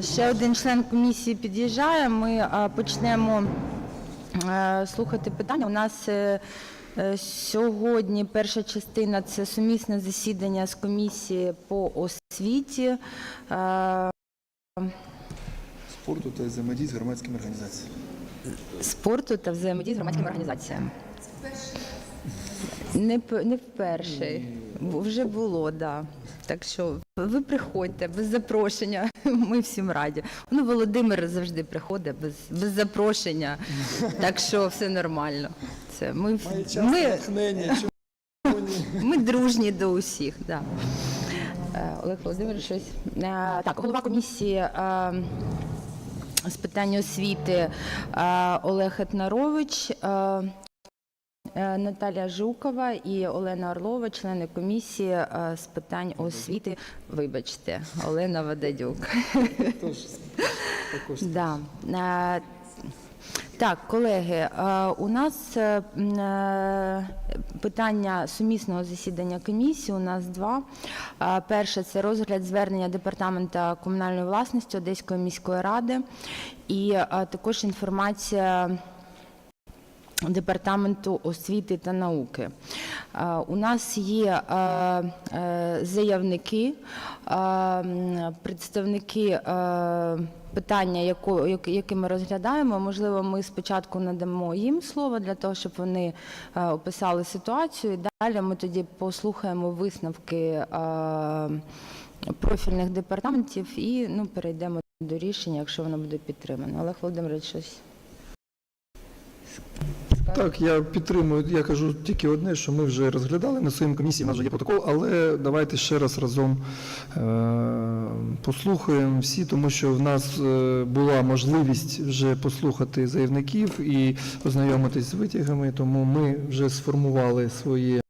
Ще один член комісії під'їжджає. Ми е, почнемо е, слухати питання. У нас е, сьогодні перша частина це сумісне засідання з комісії по освіті. Спорту та взаємодії з громадськими організаціями. спорту та взаємодії з громадськими організаціями. Не, не вперше. Вже було, так. Да. Так що ви приходьте без запрошення. Ми всім раді. Ну, Володимир завжди приходить без, без запрошення. Так що все нормально. Це ми, ми, ми дружні до усіх. Да. Е, Олег Володимирович, щось. Е, Так, голова комісії е, з питань освіти Олег Етнарович, е, Наталія Жукова і Олена Орлова, члени комісії е, з питань освіти. Вибачте, Олена Вададюк. Да. Е, Так, колеги, у нас питання сумісного засідання комісії. У нас два. Перше це розгляд звернення департамента комунальної власності Одеської міської ради, і також інформація. Департаменту освіти та науки. Е, У нас є е, е, заявники, представники питання, яке ми розглядаємо. Можливо, ми спочатку надамо їм слово для того, щоб вони описали ситуацію. Далі ми тоді послухаємо висновки профільних департаментів і ну, перейдемо до рішення, якщо воно буде підтримано. Олег Володимирович, щось. Так, я підтримую. Я кажу тільки одне, що ми вже розглядали на своїй комісії, у нас вже є протокол, але давайте ще раз разом е, послухаємо всі, тому що в нас е, була можливість вже послухати заявників і ознайомитись з витягами, тому ми вже сформували своє.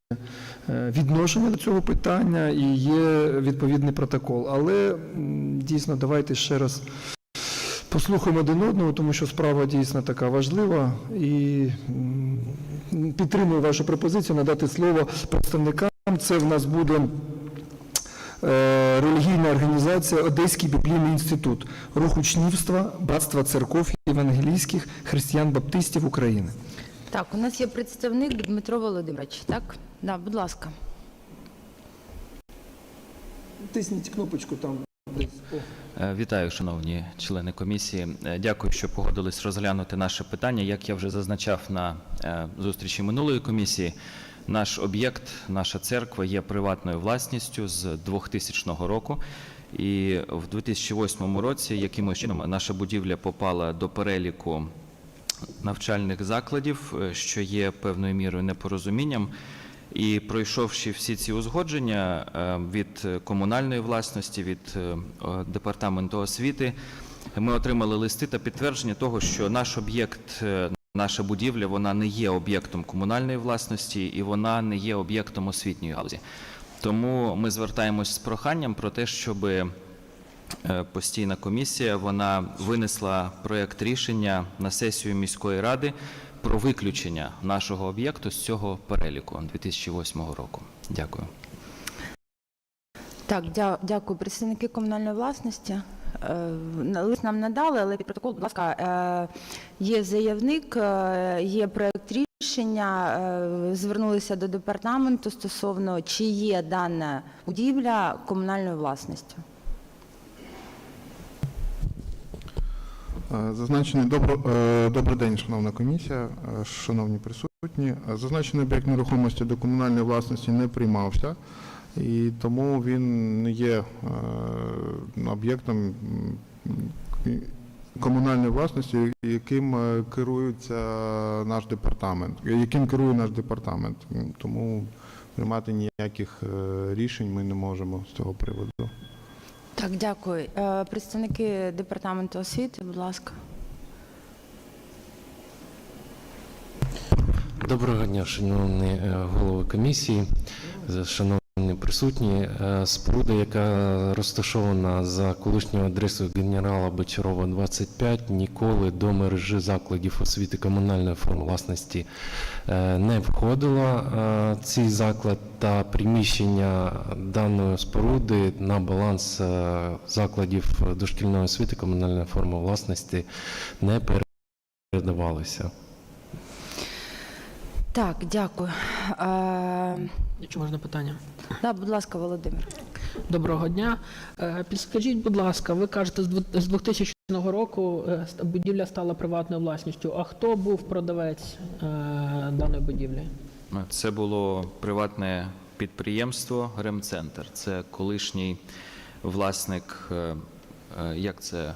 е, Відношення до цього питання і є відповідний протокол. Але дійсно давайте ще раз Послухаємо один одного, тому що справа дійсно така важлива. І підтримую вашу пропозицію надати слово представникам. Це в нас буде е, релігійна організація Одеський біблійний інститут, рух учнівства, братства церков євангелійських християн-баптистів України. Так, у нас є представник Дмитро Володимирович, так? Да, будь ласка. тисніть кнопочку там десь. О. Е, Вітаю, шановні члени комісії. Е, Дякую, що погодились розглянути наше питання. Як я вже зазначав на е, зустрічі минулої комісії, наш об'єкт, наша церква є приватною власністю з 2000 року. І в 2008 році якимось чином наша будівля попала до переліку навчальних закладів, що є певною мірою непорозумінням. І пройшовши всі ці узгодження е, від е, комунальної власності, від е, департаменту освіти, ми отримали листи та підтвердження того, що наш об'єкт, наша будівля, вона не є об'єктом комунальної власності і вона не є об'єктом освітньої галузі. Тому ми звертаємось з проханням про те, щоби Е, постійна комісія вона винесла проект рішення на сесію міської ради про виключення нашого об'єкту з цього переліку 2008 року. Дякую. Так, дя- дякую. Представники комунальної власності. Е, Лист нам надали, але під протокол, будь ласка, е, є заявник, е, є проект рішення. Звернулися до департаменту стосовно чи є дана будівля комунальною власністю. Зазначений добро, е, добрий день, шановна комісія, е, шановні присутні. Е, Зазначений об'єкт нерухомості до комунальної власності не приймався, і тому він не є е, об'єктом комунальної власності, яким е, керується наш департамент, яким керує наш департамент. Тому приймати ніяких е, рішень ми не можемо з цього приводу. Так, дякую. Е, Представники департаменту освіти, будь ласка. Доброго дня, шановні е, голови комісії, шановні шановні присутні, е, споруда, яка розташована за колишньою адресою генерала Бочарова 25, ніколи до мережі закладів освіти комунальної форми власності е, не входила. Е, Цей заклад та приміщення даної споруди на баланс закладів дошкільної освіти комунальної форми власності не передавалися. Так, дякую. Е, Якщо можна питання. да, будь ласка, Володимир. Доброго дня. Е, Підскажіть, будь ласка, ви кажете, з дву- 2000 року е, ст- будівля стала приватною власністю. А хто був продавець даної будівлі? Це було приватне підприємство Ремцентр. Це колишній власник, як це?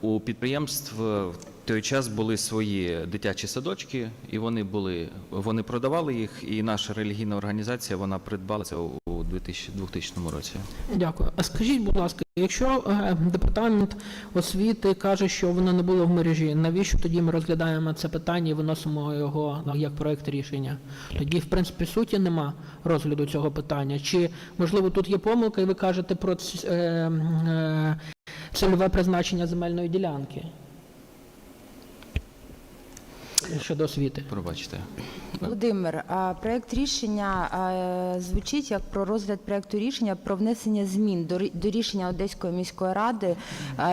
У підприємств той час були свої дитячі садочки, і вони були, вони продавали їх, і наша релігійна організація вона придбала це у 2000, 2000 році. Дякую. А скажіть, будь ласка, якщо е, департамент освіти каже, що воно не було в мережі, навіщо тоді ми розглядаємо це питання і виносимо його ну, як проект рішення? Тоді, в принципі, суті нема розгляду цього питання. Чи можливо тут є помилка, і ви кажете про е, е, цільове призначення земельної ділянки? Щодо освіти. Пробачте. Володимир, а, проект рішення звучить як про розгляд проекту рішення про внесення змін до рішення Одеської міської ради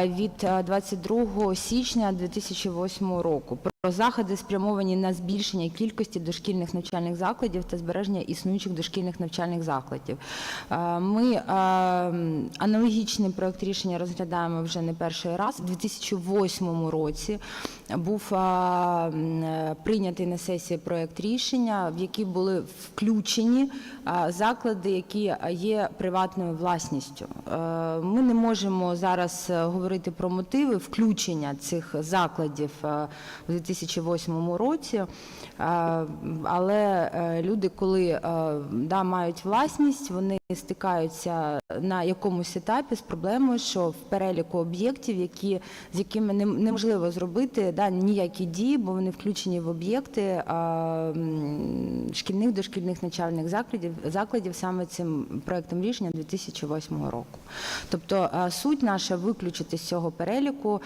від а, 22 січня 2008 року про заходи спрямовані на збільшення кількості дошкільних навчальних закладів та збереження існуючих дошкільних навчальних закладів. Ми аналогічний проект рішення розглядаємо вже не перший раз. У 2008 році був е, прийнятий на сесії проект рішення, в який були включені заклади, які є приватною власністю. Е, Ми не можемо зараз е, говорити про мотиви включення цих закладів е, у 2008 році, е, але е, люди, коли е, да, мають власність, вони стикаються на якомусь етапі з проблемою, що в переліку об'єктів, які, з якими неможливо зробити да, ніякі дії, бо вони включені в об'єкти шкільних дошкільних навчальних закладів, закладів саме цим проектом рішення 2008 року. Тобто суть наша виключити з цього переліку.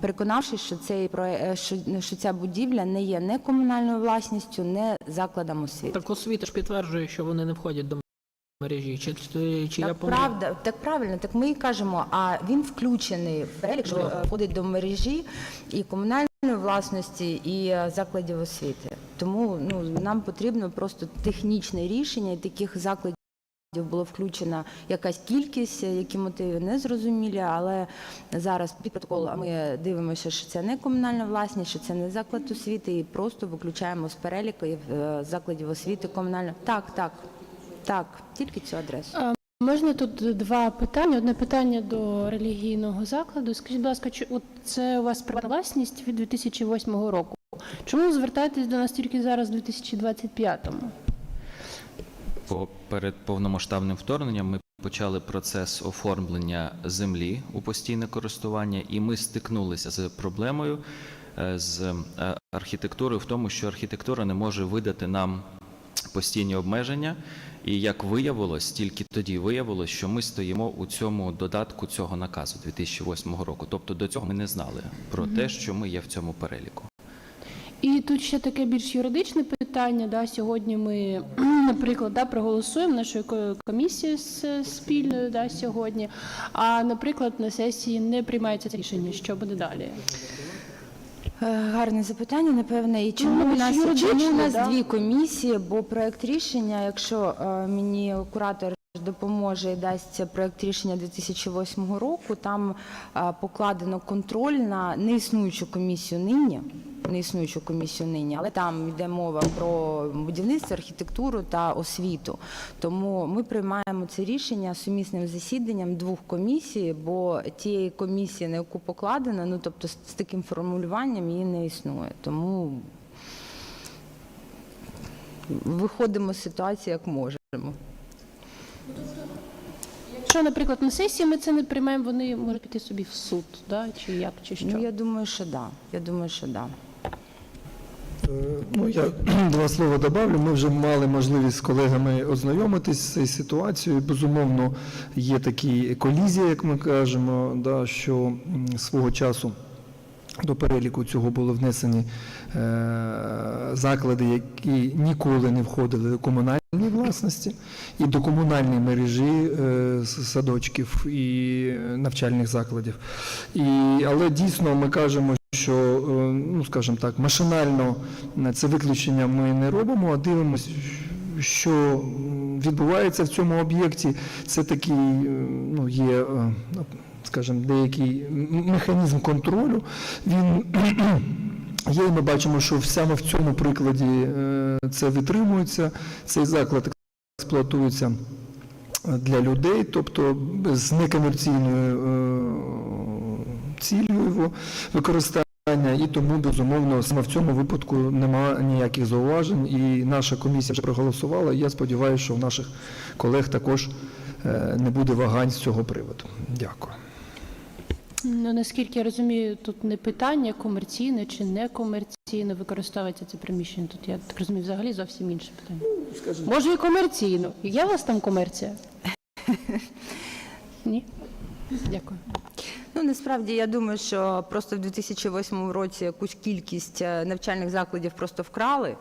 Переконавшись, що цей проє- що, ця будівля не є не комунальною власністю, не закладом освіти. Так освіта ж підтверджує, що вони не входять до мережі. Чи, чи, чи я Так, правда, так правильно, так ми і кажемо, а він включений в перелік, що е, входить до мережі і комунальної власності, і е, закладів освіти. Тому ну, нам потрібно просто технічне рішення, і таких закладів було включена якась кількість, е, які мотиви не зрозумілі, але зараз під протоколом ми дивимося, що це не комунальна власність, що це не заклад освіти, і просто виключаємо з переліку е, закладів освіти комунальної. Так, так, так, тільки цю адресу. Можна тут два питання. Одне питання до релігійного закладу. Скажіть, будь ласка, чи от це у вас приватна власність від 2008 року? Чому звертаєтесь до нас тільки зараз, у 2025-му? Перед повномасштабним вторгненням ми почали процес оформлення землі у постійне користування, і ми стикнулися з проблемою е, з е, архітектурою в тому, що архітектура не може видати нам постійні обмеження. І як виявилось, тільки тоді виявилось, що ми стоїмо у цьому додатку цього наказу 2008 року. Тобто до цього ми не знали про те, що ми є в цьому переліку. І тут ще таке більш юридичне питання. Да, сьогодні ми, наприклад, да, проголосуємо нашою комісією з- спільною да, сьогодні. А, наприклад, на сесії не приймається це рішення. Що буде далі? Е, Гарне запитання, напевне. І чому Ну, у нас, чому у нас да. дві комісії? Бо проект рішення, якщо е, мені куратор допоможе і дасть проект рішення 2008 року, там е, покладено контроль на неіснуючу комісію нині. Неіснуючу комісію нині, але там йде мова про будівництво, архітектуру та освіту. Тому ми приймаємо це рішення сумісним засіданням двох комісій, бо тієї комісії, на яку покладено, ну тобто з, таким формулюванням її не існує. Тому виходимо з ситуації як можемо. Якщо, наприклад, на сесії ми це не приймаємо, вони можуть піти собі в суд, да? чи як, чи що? Ну я думаю, що да. Я думаю, що да. Е, Ну, я два слова добавлю. Ми вже мали можливість з колегами ознайомитись з цією ситуацією. Безумовно, є такі колізії, як ми кажемо, да, що свого часу до переліку цього були внесені е, заклади, які ніколи не входили до комунальної власності і до комунальної мережі е, садочків і навчальних закладів. І, але дійсно ми кажемо, що, е, ну скажімо так, машинально на це виключення ми не робимо, а дивимося, що відбувається в цьому об'єкті. Це такий, е, ну, є, е, скажімо, деякий механізм контролю. Він є, і ми бачимо, що саме в цьому прикладі е, це витримується. Цей заклад експлуатується для людей, тобто з некомерційною е, ціллю його використання. І тому, безумовно, саме в цьому випадку немає ніяких зауважень. І наша комісія вже проголосувала. І я сподіваюся, що в наших колег також е, не буде вагань з цього приводу. Дякую. Ну, наскільки я розумію, тут не питання комерційне чи некомерційно використовується це приміщення. Тут я так розумію, взагалі зовсім інше питання. Скажімо, Може і комерційно. Є у вас там комерція? Ні? Дякую. Ну насправді я думаю, що просто в 2008 році якусь кількість е, навчальних закладів просто вкрали,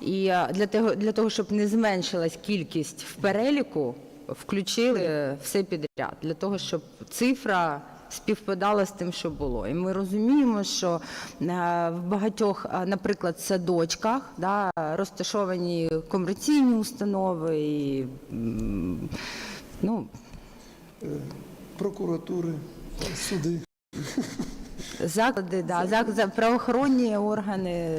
і е, для того, для того, щоб не зменшилась кількість в переліку, включили все підряд. Для того, щоб цифра. Співпадала з тим, що було, і ми розуміємо, що е, в багатьох, наприклад, садочках да, розташовані комерційні установи, і, ну, прокуратури, суди. Заклади, да, зак- правоохоронні органи.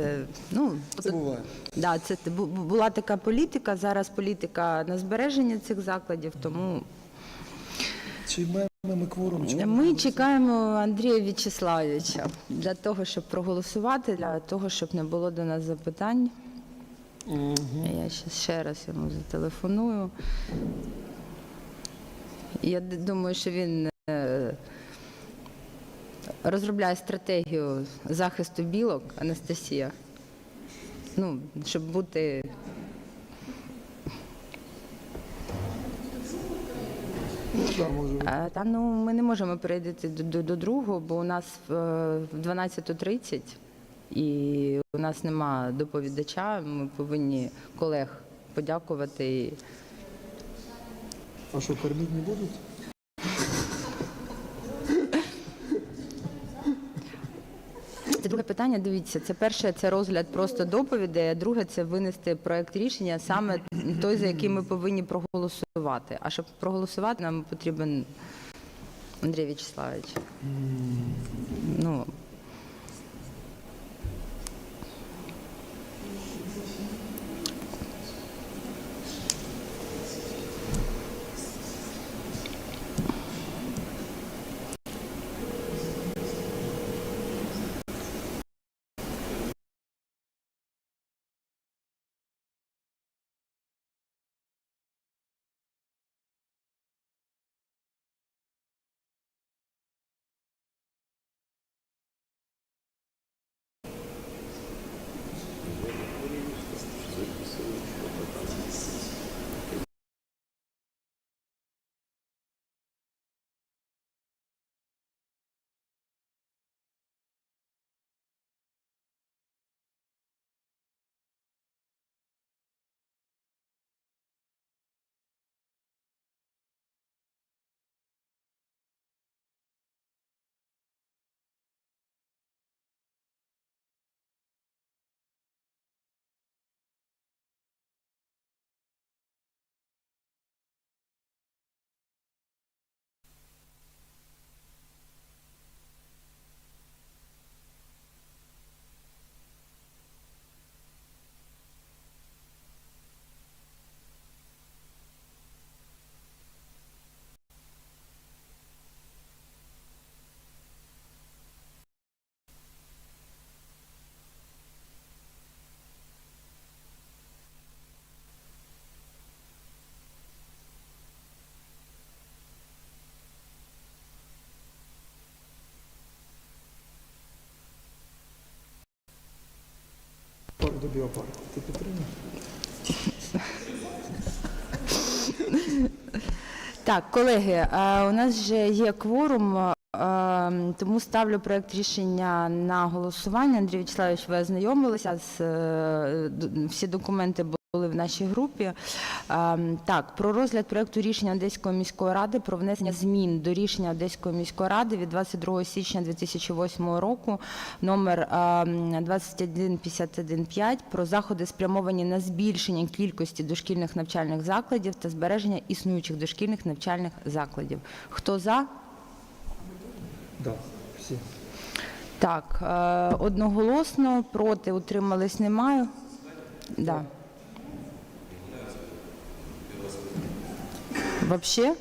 Ну, Це буває. да, це т- бу- бу- була така політика. Зараз політика на збереження цих закладів. Тому Чи маємо ми кворум? Чи ми чекаємо Андрія В'ячеславовича для того, щоб проголосувати, для того, щоб не було до нас запитань. Я ще, ще раз йому зателефоную. Я д- думаю, що він е, розробляє стратегію захисту білок, Анастасія. Ну, щоб бути. Та ну ми не можемо перейти до, до, до другого, бо у нас в 12.30 і у нас нема доповідача. Ми повинні колег подякувати. А що, кормити не будуть? Питання. Дивіться, це перше це розгляд просто доповідей, а друге це винести проект рішення, саме той, за який ми повинні проголосувати. А щоб проголосувати, нам потрібен Андрій В'ячеславович. Ну, до біопарку. Ти підтримуєш? Так, колеги, е, у нас вже є кворум, е, тому ставлю проект рішення на голосування. Андрій Вячеславович, ви ознайомилися з е, всі документи були в нашій групі. Е, Так, про розгляд проекту рішення Одеської міської ради про внесення змін до рішення Одеської міської ради від 22 січня 2008 року номер е, 21515 про заходи спрямовані на збільшення кількості дошкільних навчальних закладів та збереження існуючих дошкільних навчальних закладів. Хто за? Да, всі. Так, е, одноголосно, проти, утримались немає. Да. Вообще?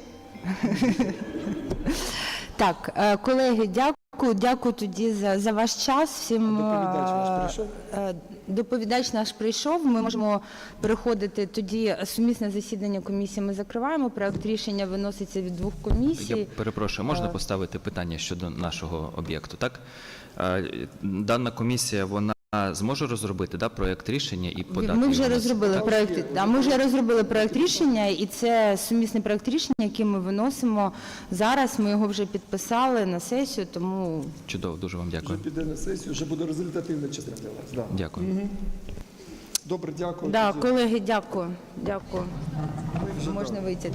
Так, е, колеги, дякую. Дякую тоді за, за ваш час. Всім Доповідач наш прийшов? е, Доповідач наш прийшов. Ми можемо переходити тоді сумісне засідання комісії. Ми закриваємо. Проект рішення виноситься від двох комісій. Я перепрошую, можна Е. поставити питання щодо нашого об'єкту, так? Е, Дана комісія, вона зможе розробити да, проєкт рішення і подати Ми вже його розробили так? проект. Да, ми вже розробили проект рішення, і це сумісний проект рішення, який ми виносимо зараз. Ми його вже підписали на сесію, тому Чудово, дуже вам Вже дякую. піде на сесію, вже буде результативна частина для вас. Да. Дякую. Добре, дякую. да, колеги, дякую. Дякую. ми вже. Можна вийти.